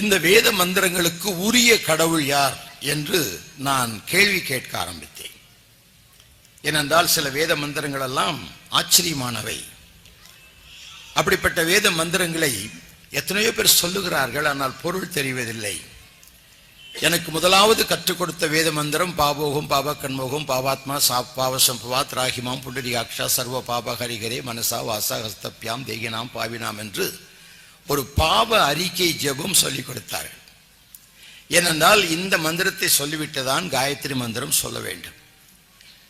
இந்த வேத மந்திரங்களுக்கு உரிய கடவுள் யார் என்று நான் கேள்வி கேட்க ஆரம்பித்தேன். ஏனென்றால் சில வேத மந்திரங்கள் எல்லாம் ஆச்சரியமானவை. அப்படிப்பட்ட வேத மந்திரங்களை எத்தனையோ பேர் சொல்லுகிறார்கள் ஆனால் பொருள் தெரிவதில்லை. எனக்கு முதலாவது கற்றுக் கொடுத்த வேத மந்திரம் பாபோகம் பாப கண்மோகம் பாவாத்மா சா பாவசம்பவாத் ராகிமாம் புண்டரிகாட்சா சர்வ பாப ஹரிகரே மனசா வாசா ஹஸ்தப்யாம் தேகினாம் பாவினாம் என்று ஒரு பாவ அறிக்கை ஜெபம் சொல்லிக் கொடுத்தார்கள் ஏனென்றால் இந்த மந்திரத்தை சொல்லிவிட்டுதான் காயத்ரி மந்திரம் சொல்ல வேண்டும்.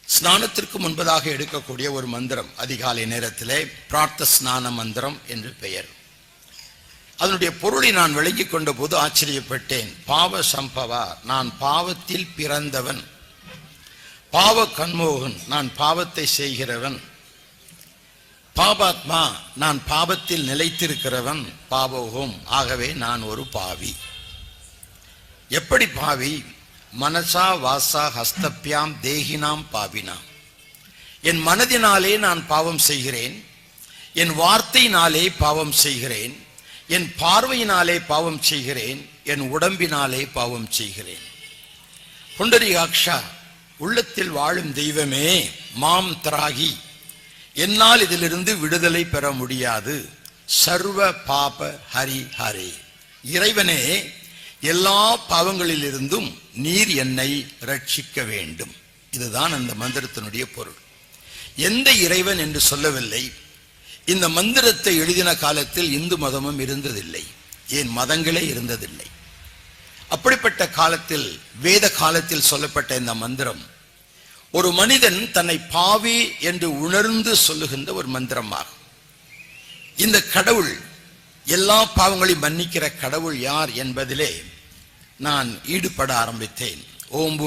ஸ்நானத்திற்கு முன்பதாக எடுக்கக்கூடிய ஒரு மந்திரம் அதிகாலை நேரத்திலே பிரார்த்த ஸ்நான மந்திரம் என்று பெயர். அதனுடைய பொருளை நான் விளங்கி கொண்ட போது ஆச்சரியப்பட்டேன். பாவ சம்பவா நான் பாவத்தில் பிறந்தவன். பாவ கண்மோகன் நான் பாவத்தை செய்கிறவன். பாபாத்மா நான் பாபத்தில் நிலைத்திருக்கிறவன் பாபோகம் ஆகவே நான் ஒரு பாவி. எப்படி பாவி? மனசா வாசா ஹஸ்தப்யாம் தேகினாம் பாவினாம். என் மனதினாலே நான் பாவம் செய்கிறேன். என் வார்த்தையினாலே பாவம் செய்கிறேன். என் பார்வையினாலே பாவம் செய்கிறேன். என் உடம்பினாலே பாவம் செய்கிறேன். புண்டரிகாக்ஷா உள்ளத்தில் வாழும் தெய்வமே மாம் திராகி. என்னால் இதிலிருந்து விடுதலை பெற முடியாது. சர்வ பாப ஹரி ஹரி. இறைவனே எல்லா பாவங்களிலிருந்தும் நீர் என்னை ரட்சிக்க வேண்டும். இதுதான் அந்த மந்திரத்தினுடைய பொருள். எந்த இறைவன் என்று சொல்லவில்லை. இந்த மந்திரத்தை எழுதின காலத்தில் இந்து மதமும் இருந்ததில்லை. ஏன் மதங்களே இருந்ததில்லை. அப்படிப்பட்ட காலத்தில் வேத காலத்தில் சொல்லப்பட்ட இந்த மந்திரம் ஒரு மனிதன் தன்னை பாவி என்று உணர்ந்து சொல்லுகின்ற ஒரு மந்திரமாகும். இந்த கடவுள் எல்லா பாவங்களையும் மன்னிக்கிற கடவுள் யார் என்பதிலே நான் ஈடுபட ஆரம்பித்தேன். ஓம்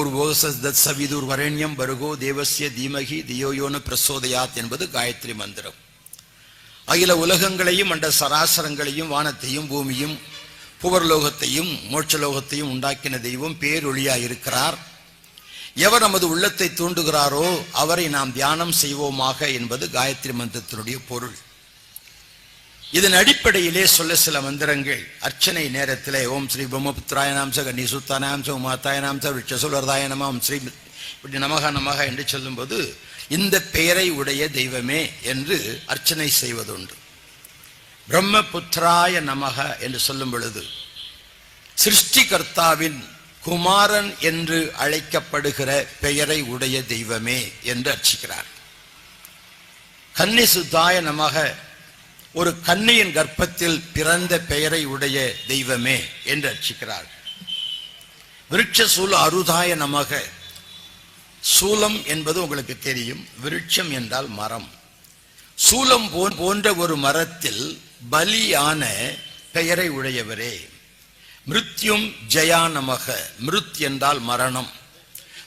தத் சவிதூர் வரண்யம் வருகோ தேவசிய தீமகி தியோயோன பிரசோதயாத் என்பது காயத்ரி மந்திரம். அகில உலகங்களையும் அண்ட சராசரங்களையும் வானத்தையும் பூமியும் புவர்லோகத்தையும் மோட்சலோகத்தையும் உண்டாக்கின தெய்வம் பேரொழியாக இருக்கிறார் எவர் நமது உள்ளத்தை தூண்டுகிறாரோ அவரை நாம் தியானம் செய்வோமாக என்பது காயத்ரி மந்திரத்தினுடைய பொருள். இதன் அடிப்படையிலே சொல்ல சில மந்திரங்கள். அர்ச்சனை நேரத்திலே ஓம் ஸ்ரீ பிரம்மபுத்திராய நாம்ச கன்னி சுத்தானாம்ச உமாத்தாய நாம்ச விட்சசுலர்தாய நமாம் ஸ்ரீ இப்படி நமக நமக என்று சொல்லும்போது இந்த பெயரை உடைய தெய்வமே என்று அர்ச்சனை செய்வதுண்டு. பிரம்மபுத்திராய நமக என்று சொல்லும் பொழுது சிருஷ்டிகர்த்தாவின் குமாரன் என்று அழைக்கப்படுகிற பெயரை உடைய தெய்வமே என்று அர்ச்சிக்கிறார். கன்னி சுத்தாய ஒரு கன்னியின் கர்ப்பத்தில் பிறந்த பெயரை உடைய தெய்வமே என்று அர்ச்சிக்கிறார். விருட்சசூல சூல சூலம் என்பது உங்களுக்கு தெரியும். விருட்சம் என்றால் மரம். சூலம் போன்ற ஒரு மரத்தில் பலியான பெயரை உடையவரே. மிருத்யும் ஜெயா நமக. மிருத் என்றால் மரணம்.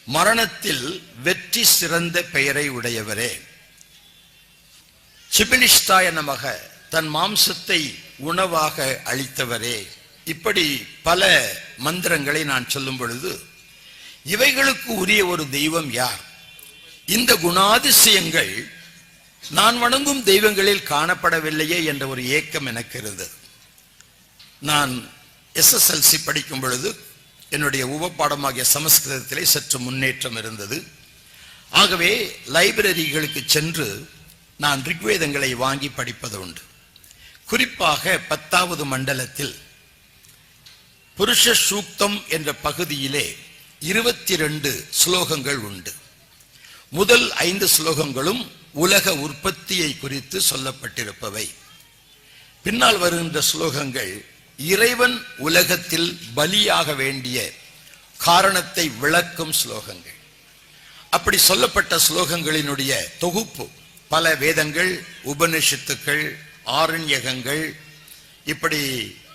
மரணத்தில் வெற்றி சிறந்த பெயரை உடையவரே. சிபிலிஷ்டாய நமக தன் மாம்சத்தை உணவாக அளித்தவரே. இப்படி பல மந்திரங்களை நான் சொல்லும் பொழுது இவைகளுக்கு உரிய ஒரு தெய்வம் யார்? இந்த குணாதிசயங்கள் நான் வணங்கும் தெய்வங்களில் காணப்படவில்லையே என்ற ஒரு ஏக்கம் எனக்கு இருந்தது. நான் எஸ்எஸ்எல்சி படிக்கும் பொழுது என்னுடைய உபப்பாடமாகிய சமஸ்கிருதத்திலே சற்று முன்னேற்றம் இருந்தது. ஆகவே லைப்ரரிகளுக்கு சென்று நான் ரிக்வேதங்களை வாங்கி படிப்பது உண்டு. குறிப்பாக பத்தாவது மண்டலத்தில் புருஷ சூக்தம் என்ற பகுதியிலே இருபத்தி ரெண்டு ஸ்லோகங்கள் உண்டு. முதல் ஐந்து ஸ்லோகங்களும் உலக உற்பத்தியை குறித்து சொல்லப்பட்டிருப்பவை. பின்னால் வருகின்ற ஸ்லோகங்கள் இறைவன் உலகத்தில் பலியாக வேண்டிய காரணத்தை விளக்கும் ஸ்லோகங்கள். அப்படி சொல்லப்பட்ட ஸ்லோகங்களினுடைய தொகுப்பு பல வேதங்கள் உபனிஷத்துக்கள் ஆரண்யகங்கள் இப்படி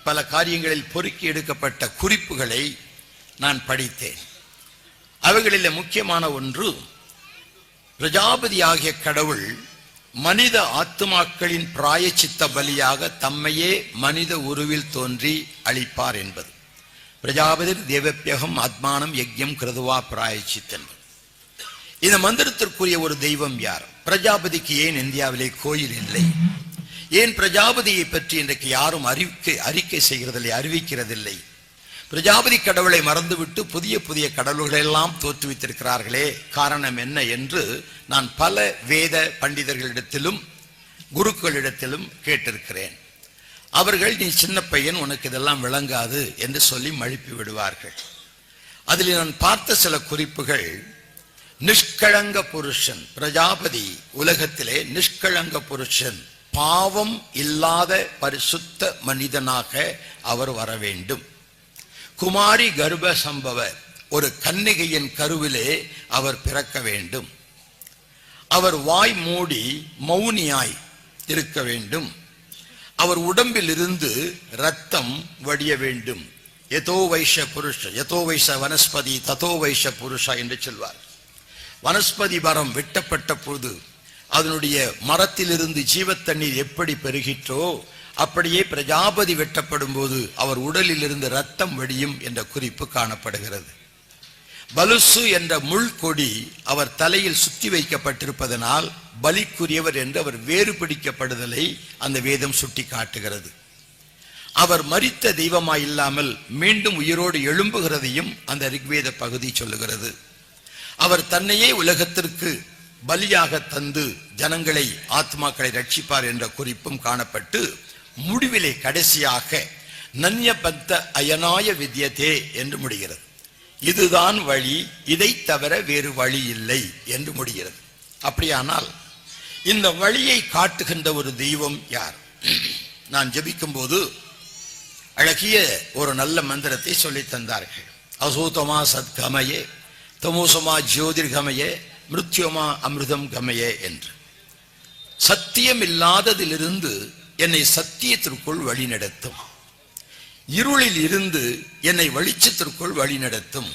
பல காரியங்களில் பொறுக்கி எடுக்கப்பட்ட குறிப்புகளை நான் படித்தேன். அவைகளில் முக்கியமான ஒன்று பிரஜாபதி ஆகிய கடவுள் மனித ஆத்துமாக்களின் பிராயச்சித்த பலியாக தம்மையே மனித உருவில் தோன்றி அளிப்பார் என்பது. பிரஜாபதி தேவப்பியகம் ஆத்மானம் யஜ்யம் கிருதுவா பிராயச்சித் என்பது. இந்த மந்திரத்திற்குரிய ஒரு தெய்வம் யார்? பிரஜாபதிக்கு ஏன் இந்தியாவிலே கோயில் இல்லை? ஏன் பிரஜாபதியை பற்றி இன்றைக்கு யாரும் அறிக்கை அறிக்கை செய்கிறதில்லை அறிவிக்கிறதில்லை? பிரஜாபதி கடவுளை மறந்துவிட்டு புதிய புதிய கடவுள்களெல்லாம் தோற்றுவித்திருக்கிறார்களே. காரணம் என்ன என்று நான் பல வேத பண்டிதர்களிடத்திலும் குருக்களிடத்திலும் கேட்டிருக்கிறேன். அவர்கள் நீ சின்ன பையன் உனக்கு இதெல்லாம் விளங்காது என்று சொல்லி மழுப்பி விடுவார்கள். அதில் நான் பார்த்த சில குறிப்புகள் நிஷ்கழங்க புருஷன் பிரஜாபதி உலகத்திலே நிஷ்கழங்க புருஷன் பாவம் இல்லாத பரிசுத்த மனிதனாக அவர் வர வேண்டும். குமாரி கர்ப்ப சம்பவ ஒரு கன்னிகையின் கருவிலே அவர் பிறக்க வேண்டும். அவர் வாய் மூடி மௌனியாய் இருக்க வேண்டும். அவர் உடம்பில் இருந்து ரத்தம் வடிய வேண்டும். எதோ வைஷ புருஷ எதோ வைஷ வனஸ்பதி ததோ வைஷ புருஷா என்று சொல்வார். வனஸ்பதி மரம் வெட்டப்பட்ட பொழுது அதனுடைய மரத்திலிருந்து ஜீவத்தண்ணீர் எப்படி பெருகிற்றோ அப்படியே பிரஜாபதி வெட்டப்படும் போது அவர் உடலில் இருந்து ரத்தம் வடியும் என்ற குறிப்பு காணப்படுகிறது. பலுசு என்ற முள் கொடி அவர் தலையில் சுத்தி வைக்கப்பட்டிருப்பதனால் பலிக்குரியவர் என்று அவர் வேறு பிடிக்கப்படுதலை அந்த வேதம் சுட்டி காட்டுகிறது அவர் மரித்த தெய்வமாய் இல்லாமல் மீண்டும் உயிரோடு எழும்புகிறதையும் அந்த ரிக்வேத பகுதி சொல்லுகிறது. அவர் தன்னையே உலகத்திற்கு பலியாக தந்து ஜனங்களை ஆத்மாக்களை ரட்சிப்பார் என்ற குறிப்பும் காணப்பட்டு முடிவிலே கடைசியாக நன்ய பத்த அயனாய வித்யதே என்று முடிகிறது. இதுதான் வழி இதை தவிர வேறு வழி இல்லை என்று முடிகிறது. அப்படியானால் இந்த வழியை காட்டுகின்ற ஒரு தெய்வம் யார்? நான் ஜபிக்கும் போது அழகிய ஒரு நல்ல மந்திரத்தை சொல்லி தந்தார்கள். அசூதமா சத்கமயே தமோசமா ஜோதிர்கமயே மிருத்யோமா அமிர்தம் கமயே என்று. சத்தியம் இல்லாததிலிருந்து என்னை சத்தியத்திற்குள் வழிநடத்தும். இருளில் இருந்து என்னை வெளிச்சத்திற்குள் வழிநடத்தும்.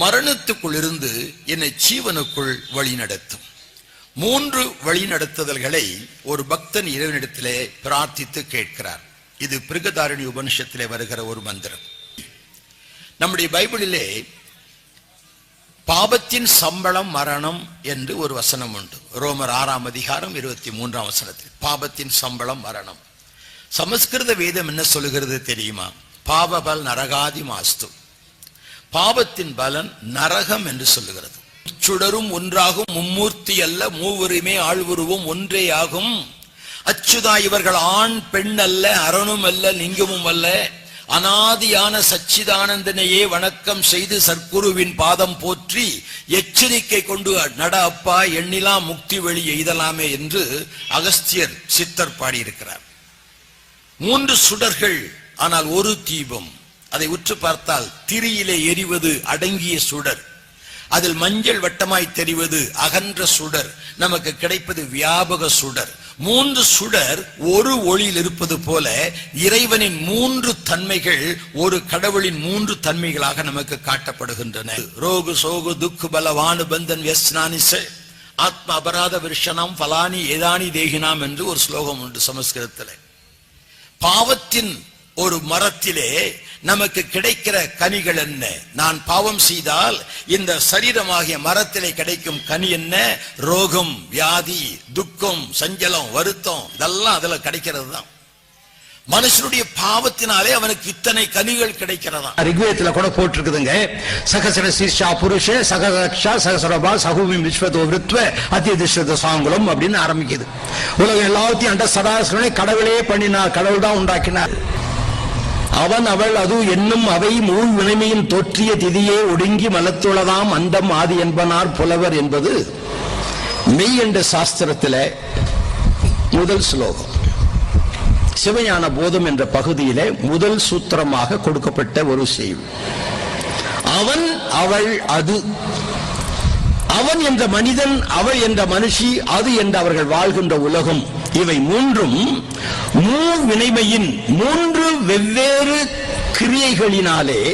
மரணத்துக்குள் இருந்து என்னை ஜீவனுக்குள் வழிநடத்தும். மூன்று வழிநடத்துதல்களை ஒரு பக்தன் இறைவனிடத்திலே பிரார்த்தித்து கேட்கிறார். இது பிருகதாரணி உபனிஷத்திலே வருகிற ஒரு மந்திரம். நம்முடைய பைபிளிலே பாபத்தின் சம்பளம் மரணம் என்று ஒரு வசனம் உண்டு. ரோமர் ஆறாம் அதிகாரம் இருபத்தி மூன்றாம் வசனத்தில். பாபத்தின் சம்பளம் மரணம். சமஸ்கிருத வேதம் என்ன சொல்லுகிறது தெரியுமா? பாவபல் நரகாதி மாஸ்து. பாவத்தின் பலன் நரகம் என்று சொல்லுகிறது. சுடரும் ஒன்றாகும் மும்மூர்த்தி அல்ல மூவருமே ஆழ்வுருவும் ஒன்றே ஆகும். அச்சுதா இவர்கள் ஆண் பெண் அல்ல அரணும் அல்ல லிங்கமும் அல்ல. அனாதியான சச்சிதானந்தனையே வணக்கம் செய்து சர்க்குருவின் பாதம் போற்றி எச்சரிக்கை கொண்டு நட அப்பா எண்ணிலா முக்தி வழி எய்தலாமே என்று அகஸ்தியர் சித்தர் பாடியிருக்கிறார். மூன்று சுடர்கள் ஆனால் ஒரு தீபம். அதை உற்று பார்த்தால் திரியிலே எரிவது அடங்கிய சுடர். அதில் மஞ்சள் வட்டமாய் தெரிவது அகன்ற சுடர். நமக்கு கிடைப்பது வியாபக சுடர். மூன்று சுடர் ஒரு ஒளியில் இருப்பது போல இறைவனின் மூன்று தன்மைகள் ஒரு கடவுளின் மூன்று தன்மைகளாக நமக்கு காட்டப்படுகின்றன. ரோகு சோகு துக்கு பலவானு பந்தன் வியஸ்னானிச ஆத்ம அபராத விருஷனம் பலானி ஏதானி தேகினாம் என்று ஒரு ஸ்லோகம் உண்டு சமஸ்கிருதத்தில். பாவத்தின் ஒரு மரத்திலே நமக்கு கிடைக்கிற கனிகள் என்ன? நான் பாவம் செய்தால் இந்த சரீரமாகிய மரத்திலே கிடைக்கும் கனி என்ன? ரோகம் வியாதி துக்கம் சஞ்சலம் வருத்தம் இதெல்லாம் அதுல கிடைக்கிறது தான் மனுஷனுடைய பாவத்தினாலே அவனுக்கு இத்தனை கனிகள் கிடைக்கிறதா ரிக்வேதத்துல கூட போட்டிருக்குதுங்க. சகசர சீஷா புருஷ சகரக்ஷா சகசரபா சகுமி விஸ்வதோ விருத்வ அத்தியதிஷ்ட சாங்குலம் அப்படின்னு ஆரம்பிக்குது. உலகம் எல்லாத்தையும் அண்ட சதாசனை கடவுளே பண்ணினார் கடவுள் தான் உண்டாக்கினார். அவன் அவள் அது என்னும் அவை முழு வினைமையின் தோற்றிய திதியே ஒடுங்கி மலத்துளதாம் அந்தம் ஆதி என்பனார் புலவர் என்பது மெய் என்ற சாஸ்திரத்தில முதல் ஸ்லோகம். சிவஞான போதம் என்ற பகுதியிலே முதல் சூத்திரமாக கொடுக்கப்பட்ட ஒரு செய்தி. அவன் அவள் அது. அவன் என்ற மனிதன் அவள் என்ற மனுஷி அது என்று அவர்கள் வாழ்கின்ற உலகம். இவை மூன்றும் மூ வினைமையின் மூன்று வெவ்வேறு கிரியைகளினாலே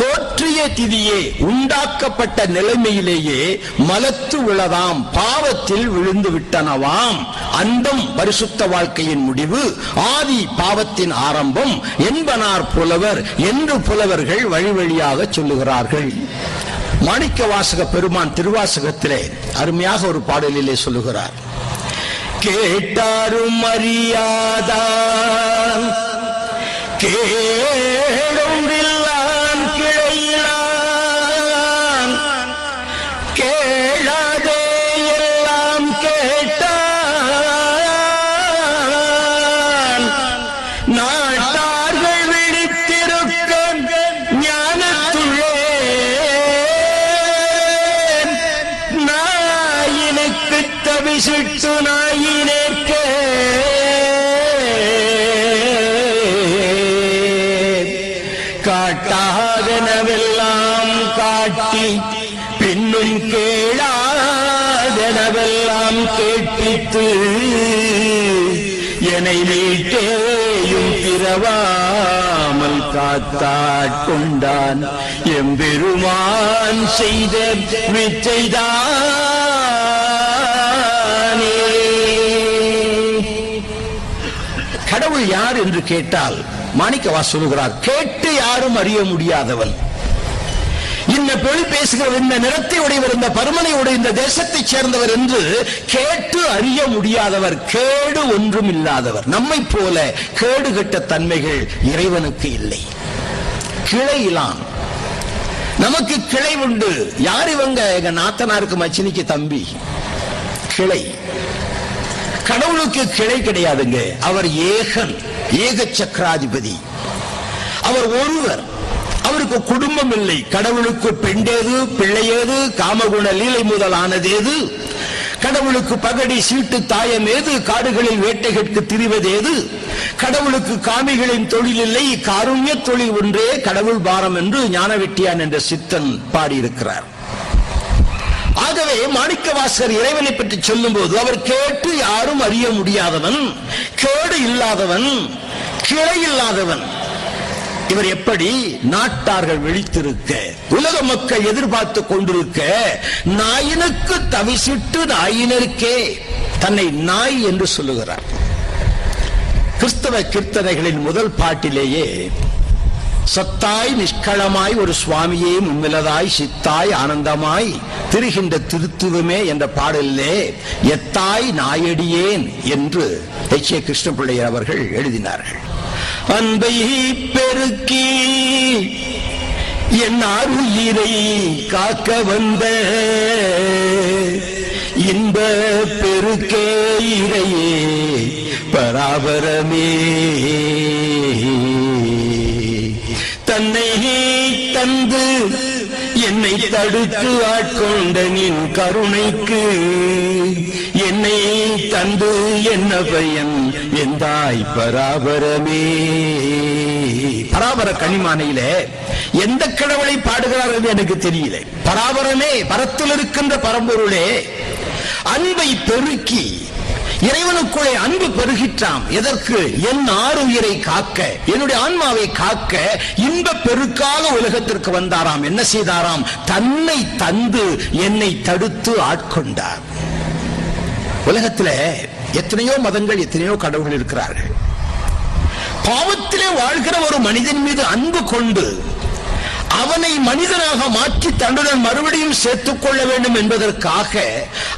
தோற்றிய திதியே உண்டாக்கப்பட்ட நிலைமையிலேயே மலத்து விழதாம் பாவத்தில் விழுந்து விட்டனவாம். அந்தம் பரிசுத்த வாழ்க்கையின் முடிவு ஆதி பாவத்தின் ஆரம்பம் என்பனார் புலவர் என்று புலவர்கள் வழி வழியாக சொல்லுகிறார்கள். மாணிக்க வாசக பெருமான் திருவாசகத்திலே அருமையாக ஒரு பாடலிலே சொல்லுகிறார். கேட்டாரும் அறியாதான் கேடும் இன்னும் கேளாதனவெல்லாம் கேட்பித்து என்னை மீட்டேயும் பிறவாமல் காத்தாட்கொண்டான். எம்பெருமான் செய்த வித்தைதானே. கடவுள் யார் என்று கேட்டால் மாணிக்கவா சொல்கிறார் கேட்டு யாரும் அறிய முடியாதவன். இந்த பொழி பேசுகிறவர் இந்த நிறத்தை உடையவர் இந்த பருமனை உடைய இந்த தேசத்தை சேர்ந்தவர் என்று கேட்டு அறிய முடியாதவர் கேடு ஒன்றும் இல்லாதவர். நம்மை போல கேடு கெட்ட தன்மைகள் இறைவனுக்கு இல்லை. கிளையிலாம் நமக்கு கிளை உண்டு. யார் இவங்க? எங்க நாத்தனாருக்கு மச்சினிக்கு தம்பி. கிளை. கடவுளுக்கு கிளை கிடையாதுங்க. அவர் ஏகன் ஏக சக்கராதிபதி அவர் ஒருவர். அவருக்கு குடும்பம் இல்லை. கடவுளுக்கு பெண்டேது பிள்ளையேது காமகுண லீலை முதலானதேது. கடவுளுக்கு பகடி சீட்டு தாயம் ஏது காடுகளில் வேட்டைகளுக்கு திரிவதேது. கடவுளுக்கு காமிகளின் தொழில் இல்லை காருண்ய தொழில் ஒன்றே கடவுள் பாரம் என்று ஞானவெட்டியான் என்ற சித்தன் பாடியிருக்கிறார். ஆகவே மாணிக்கவாசகர் இறைவனை பற்றி சொல்லும் போது அவர் கேட்டு யாரும் அறிய முடியாதவன் கேடு இல்லாதவன் கிளை இல்லாதவன் இவர் எப்படி நாட்டார்கள் விழித்திருக்க உலக மக்கள் எதிர்பார்த்து கொண்டிருக்க நாயினுக்கு தவிசிட்டு நாயினருக்கே தன்னை நாய் என்று சொல்லுகிறார். கிறிஸ்தவ கீர்த்தனைகளின் முதல் பாட்டிலேயே சத்தாய் நிஷ்களமாய் ஒரு சுவாமியே முன்னிலதாய் சித்தாய் ஆனந்தமாய் திரிகின்ற திருத்துவமே என்ற பாடலிலே எத்தாய் நாயடியேன் என்று எச். ஏ. கிருஷ்ணபிள்ளையர் அவர்கள் எழுதினார்கள். அன்பை பெருக்கி என் உயிரை காக்க வந்த இன்ப பெருக்கே இறையே பராபரமே. தன்னை தந்து என்னை தடுத்து ஆட்கொண்ட நின் கருணைக்கு. என்னை தந்து என்ன பயன் எந்தாய் பராபரமே. பராபர கனிமானையில எந்த கடவுளை பாடுகிறார் என்று எனக்கு தெரியல. பராபரமே பரத்தில் இருக்கின்ற பரம்பொருளே அன்பை பெருக்கி இறைவனுக்குள்ளே அன்பு பெருகிற்றாம் எதற்கு? என் ஆறுயிரை காக்க என்னுடைய ஆன்மாவை காக்க இன்ப பெருக்காக உலகத்திற்கு வந்தாராம். என்ன செய்தாராம்? தன்னை தந்து என்னை தடுத்து ஆட்கொண்டார். உலகத்துல எத்தனையோ மதங்கள் எத்தனையோ கடவுள்கள் இருக்கிறார்கள். பாவத்திலே வாழ்கிற ஒரு மனிதன் மீது அன்பு கொண்டு அவனை மனிதனாக மாற்றி தன்னுடன் மறுபடியும் சேர்த்துக் கொள்ள வேண்டும் என்பதற்காக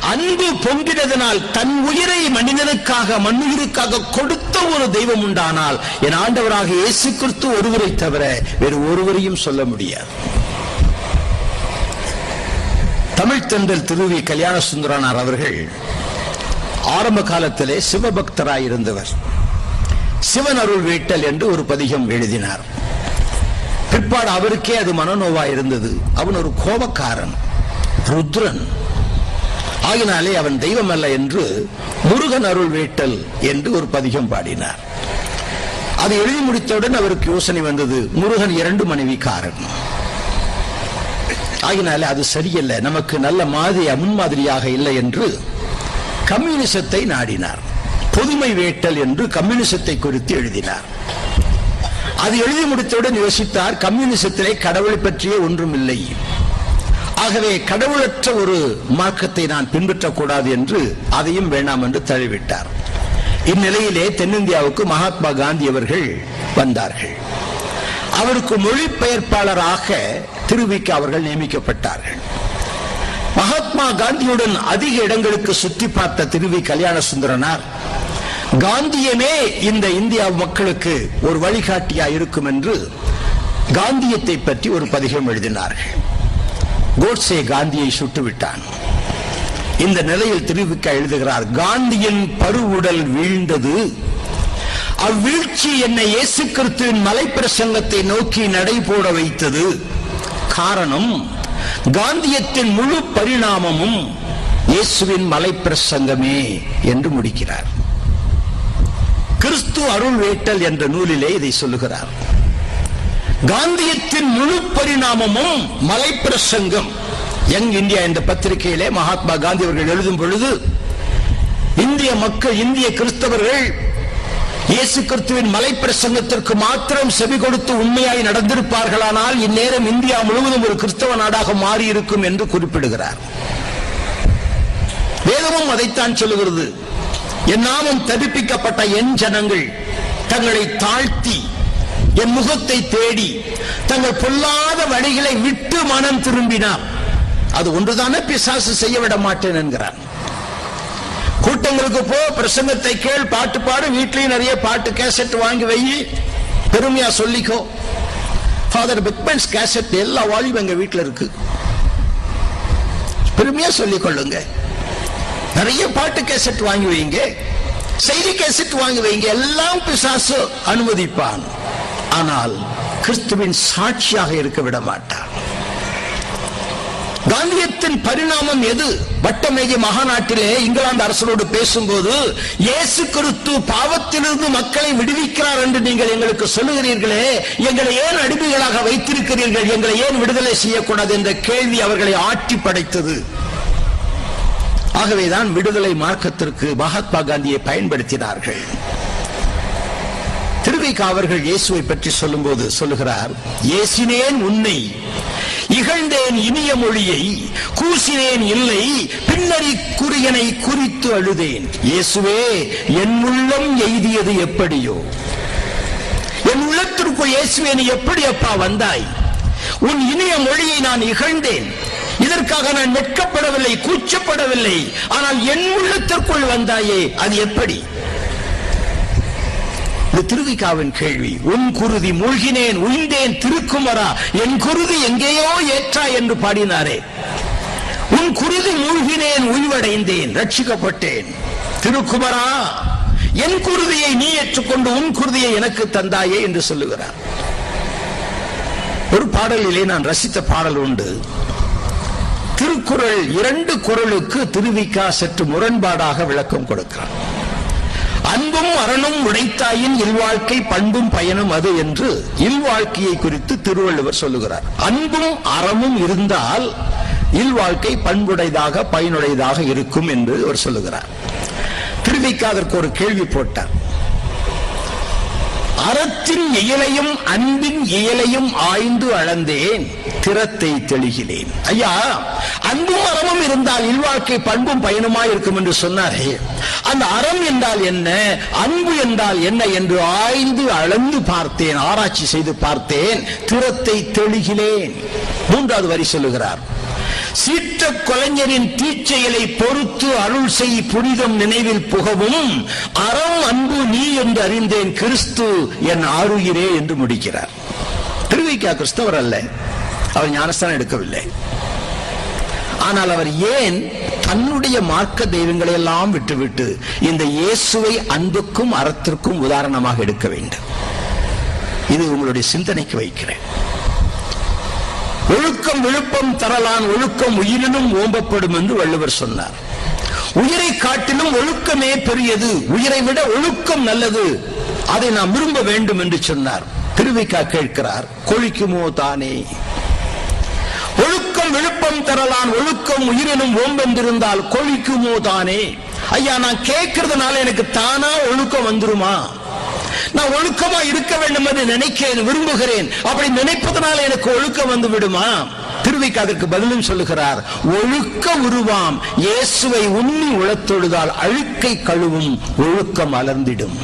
அன்பு பொங்கினதனால் தன் உயிரை மனிதனுக்காக மண்ணுயிருக்காக கொடுத்த ஒரு தெய்வம் உண்டானால் என் ஆண்டவராக இயேசு கிறிஸ்து ஒருவரை தவிர வேறு ஒருவரையும் சொல்ல முடியாது. தமிழ் தென்றல் திருவி கல்யாண சுந்தரனார் அவர்கள் ஆரம்ப காலத்திலே சிவபக்தராய் இருந்தவர் சிவன் அருள் வீட்டல் என்று ஒரு பதிகம் எழுதினார். பிற்பாடு அவருக்கே அது மனநோவா இருந்தது. அவன் ஒரு கோபக்காரன் ருத்ரன். ஆகினாலே அவன் தெய்வம் அல்ல என்று முருகன் அருள் வேட்டல் என்று ஒரு பதிகம் பாடினார். அது எழுதி முடித்தவுடன் அவருக்கு யோசனை வந்தது முருகன் இரண்டு மனைவிக்காரன். ஆகினாலே அது சரியல்ல நமக்கு நல்ல மாதிரி முன்மாதிரியாக இல்லை என்று கம்யூனிசத்தை நாடினார். பொதுமை வேட்டல் என்று கம்யூனிசத்தை குறித்து எழுதினார். அது எழுதி முடித்தவுடன் யோசித்தார் கம்யூனிசத்திலே கடவுளை பற்றிய ஒன்றும் இல்லை ஆகவே கடவுளற்ற ஒரு மார்க்கத்தை நான் பின்பற்றக்கூடாது என்று அதையும் வேண்டாம் என்று தழுவிட்டார். இந்நிலையிலே தென்னிந்தியாவுக்கு மகாத்மா காந்தி அவர்கள் வந்தார்கள். அவருக்கு மொழிபெயர்ப்பாளராக திருவிக்க அவர்கள் நியமிக்கப்பட்டார்கள். மகாத்மா காந்தியுடன் அதிக இடங்களுக்கு சுற்றி பார்த்த திருவி கல்யாண சுந்தரனார் காந்தியமே இந்த இந்தியா மக்களுக்கு ஒரு வழிகாட்டியா இருக்கும் என்று காந்தியத்தை பற்றி ஒரு பதிகம் எழுதினார்கள். கோட்ஸே காந்தியை சுட்டுவிட்டான். இந்த நிலையில் திருவிக்க எழுதுகிறார் காந்தியின் பருவுடல் வீழ்ந்தது. அவ்வீழ்ச்சி என்னை இயேசு கிறிஸ்துவின் மலைப்பிரசங்கத்தை நோக்கி நடைபோட வைத்தது. காரணம் காந்தியத்தின் முழு பரிணாமமும் இயேசுவின் மலைப்பிரசங்கமே என்று முடிக்கிறார். கிறிஸ்து அருள் வேட்டல் என்ற நூலிலே இதை சொல்லுகிறார். காந்தியத்தின் முழு பரிணாமமும் மலைப்பிரசங்கம். யங் இந்தியா என்ற பத்திரிகையிலே மகாத்மா காந்தி அவர்கள் எழுதும் பொழுது இந்திய மக்கள் இந்திய கிறிஸ்தவர்கள் இயேசு கிறிஸ்துவின் மலைப்பிரசங்கத்திற்கு மாத்திரம் செவி கொடுத்து உண்மையாய் நடந்திருப்பார்களானால் இந்நேரம் இந்தியா முழுவதும் ஒரு கிறிஸ்தவ நாடாக மாறி இருக்கும் என்று குறிப்பிடுகிறார். வேதமும் அதைத்தான் சொல்லுகிறது. என் நாமம் என் ஜனங்கள் தங்களை தாழ்த்தி என் முகத்தை தேடி தங்கள் பொல்லாத வழிகளை விட்டு மனம் திரும்பினார். அது ஒன்றுதானே பிசாசு செய்ய விட மாட்டேன் என்கிறான் கூட்டங்களுக்கு போ பிரசங்கத்தை கேள் பாட்டு பாடு வீட்லயும் நிறைய பாட்டு கேசட் வாங்கி வை பெருமையா சொல்லிக்கோ. ஃபாதர் பிக்மென்ஸ் கேசட் எல்லா வால்யூம் எங்க வீட்டில் இருக்கு. பெருமையா சொல்லிக் கொள்ளுங்க நிறைய பாட்டு கேசட் வாங்கி வைங்க செய்தி கேசட் வாங்கி வைங்க எல்லாம் பிசாசு அனுமதிப்பான். ஆனால் கிறிஸ்துவின் சாட்சியாக இருக்க விட மாட்டான். காந்தியத்தின் பரிணாமம் எது? வட்டமேஜை மகாநாட்டிலே இங்கிலாந்து அரசரோடு பேசும்போது இயேசு கிறிஸ்து பாவத்திலிருந்து மக்களை விடுவிக்கிறார் என்று நீங்கள் எங்களுக்கு சொல்லுகிறீர்களே. எங்களை ஏன் அடிமைகளாக வைத்திருக்கிறீர்கள்? எங்களை ஏன் விடுதலை செய்யக்கூடாது? என்ற கேள்வி அவர்களை ஆட்டி படைத்தது. ஆகவேதான் விடுதலை மார்க்கத்திற்கு மகாத்மா காந்தியை பயன்படுத்தினார்கள். திருவிக்கா அவர்கள் இயேசுவை பற்றி சொல்லும் போது சொல்லுகிறார் ஏசினேன் உன்னை இகழ்ந்தேன் இனிய மொழியை கூசினேன் இல்லை பின்னரி குறியனை குறித்து அழுதேன். இயேசுவே என் உள்ளம் எய்தியது எப்படியோ? என் உள்ளத்திற்குள் இயேசுவே நீ எப்படி அப்பா வந்தாய்? உன் இனிய மொழியை நான் இகழ்ந்தேன். இதற்காக நான் வெட்கப்படவில்லை கூச்சப்படவில்லை. ஆனால் என் உள்ளத்திற்குள் வந்தாயே அது எப்படி? இது திருவிக்காவின் கேள்வி உன் குருதி மூழ்கினேன் உய்ந்தேன் திருக்குமரா என் குருதி எங்கேயோ ஏற்றா என்று பாடினாரே. உன் குருதி மூழ்கினேன் உய்வடைந்தேன் ரட்சிக்கப்பட்டேன். திருக்குமரா என் குருதியை நீ ஏற்றுக்கொண்டு உன் குருதியை எனக்கு தந்தாயே என்று சொல்லுகிறார். ஒரு பாடலிலே நான் ரசித்த பாடல் உண்டு. திருக்குறள் இரண்டு குரலுக்கு திருவிக்கா சற்று முரண்பாடாக விளக்கம் கொடுக்கிறார். அன்பும் அரணும் உடைத்தாயின் இல்வாழ்க்கை பண்பும் பயனும் அது என்று இல்வாழ்க்கையை குறித்து திருவள்ளுவர் சொல்லுகிறார். அன்பும் அறமும் இருந்தால் இல்வாழ்க்கை பண்புடையதாக பயனுடையதாக இருக்கும் என்று அவர் சொல்லுகிறார். திருவிக்கா அதற்கு ஒரு கேள்வி போட்டார். அறத்தின் இயலையும் அன்பின் இயலையும் ஆய்ந்து அளந்தேன் திறத்தை தெளிகிறேன் ஐயா அன்பும் அறமும் இருந்தால் இல்வாழ்க்கை பண்பும் பயனுமாய் இருக்கும் என்று சொன்னாரே. அந்த அறம் என்றால் என்ன அன்பு என்றால் என்ன என்று ஆய்ந்து அளந்து பார்த்தேன் ஆராய்ச்சி செய்து பார்த்தேன் திறத்தை தெளிகிறேன் மூன்றாவது வரி சொல்லுகிறார். சீற்ற கொலைஞரின் தீச்செயலை பொறுத்து அருள் செய் புனிதம் நினைவில் புகவும் அறம் அன்பு நீ என்று அறிந்தேன் கிறிஸ்து என் ஆறுகிறே என்று முடிக்கிறார். திருவிக்கா கிறிஸ்தவர் அல்ல. அவர் ஞானஸ்தானம் எடுக்கவில்லை. ஆனால் அவர் ஏன் தன்னுடைய மார்க்க தெய்வங்களை எல்லாம் விட்டுவிட்டு இந்த இயேசுவை அன்புக்கும் அறத்திற்கும் உதாரணமாக எடுக்க வேண்டும்? இது உங்களுடைய சிந்தனைக்கு வைக்கிறேன். ஒழுக்கம் விழுப்பம் தரலான் ஒழுக்கம் உயிரினும் ஓம்பப்படும் என்று வள்ளுவர் சொன்னார். உயிரை காட்டிலும் ஒழுக்கமே பெரியது. உயிரை விட ஒழுக்கம் நல்லது. அதை நாம் விரும்ப வேண்டும் என்று சொன்னார். திருவிக்கா கேட்கிறார் கொழிக்குமோ தானே? ஒழுக்கம் விழுப்பம் தரலான் ஒழுக்கம் உயிரினும் ஓம்பென்றிருந்தால் கொழிக்குமோ தானே? ஐயா நான் கேட்கறதுனால எனக்கு தானா ஒழுக்கம் வந்துருமா? நான் ஒழுக்கமா இருக்க வேண்டும் என்று நினைக்கிறேன் விரும்புகிறேன். அப்படி நினைப்பதனால எனக்கு ஒழுக்கம் வந்து விடுமா? திருவிக்கு அதற்கு பதிலும் சொல்லுகிறார் ஒழுக்க உருவாம். இயேசுவை உண்ணி உளத்தொழுதால் அழுக்கை கழுவும் ஒழுக்கம் அலர்ந்திடும்.